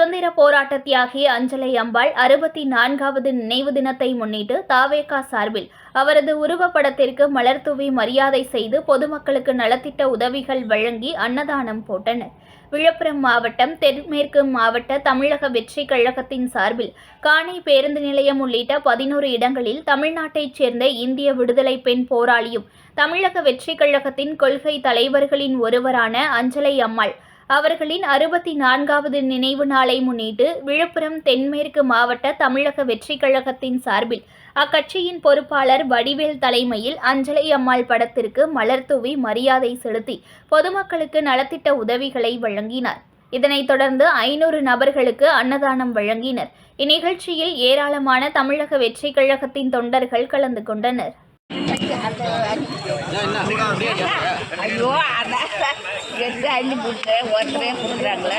சுதந்திர போராட்ட தியாகி அஞ்சலை அம்பாள் அறுபத்தி நான்காவது நினைவு தினத்தை முன்னிட்டு தாவேகா சார்பில் அவரது உருவப்படத்திற்கு மலர் தூவி மரியாதை செய்து பொதுமக்களுக்கு நலத்திட்ட உதவிகள் வழங்கி அன்னதானம் போட்டனர். விழுப்புரம் மாவட்டம் தென்மேற்கு மாவட்ட தமிழக வெற்றி கழகத்தின் சார்பில் காணி பேருந்து நிலையம் உள்ளிட்ட பதினோரு இடங்களில் தமிழ்நாட்டைச் சேர்ந்த இந்திய விடுதலை பெண் போராளியும் தமிழக வெற்றி கழகத்தின் கொள்கை தலைவர்களின் ஒருவரான அஞ்சலை அம்மாள் அவர்களின் அறுபத்தி நான்காவது நினைவு நாளை முன்னிட்டு விழுப்புரம் தென்மேற்கு மாவட்ட தமிழக வெற்றிக் கழகத்தின் சார்பில் அக்கட்சியின் பொறுப்பாளர் வடிவேல் தலைமையில் அஞ்சலை அம்மாள் படத்திற்கு மலர் தூவி மரியாதை செலுத்தி பொதுமக்களுக்கு நலத்திட்ட உதவிகளை வழங்கினார். இதனைத் தொடர்ந்து ஐநூறு நபர்களுக்கு அன்னதானம் வழங்கினர். இந்நிகழ்ச்சியில் ஏராளமான தமிழக வெற்றிக் கழகத்தின் தொண்டர்கள் கலந்து கொண்டனர். ஐயோ அதான். எந்த அள்ளி கொடுத்து ஒருத்தரே கொடுக்குறாங்களா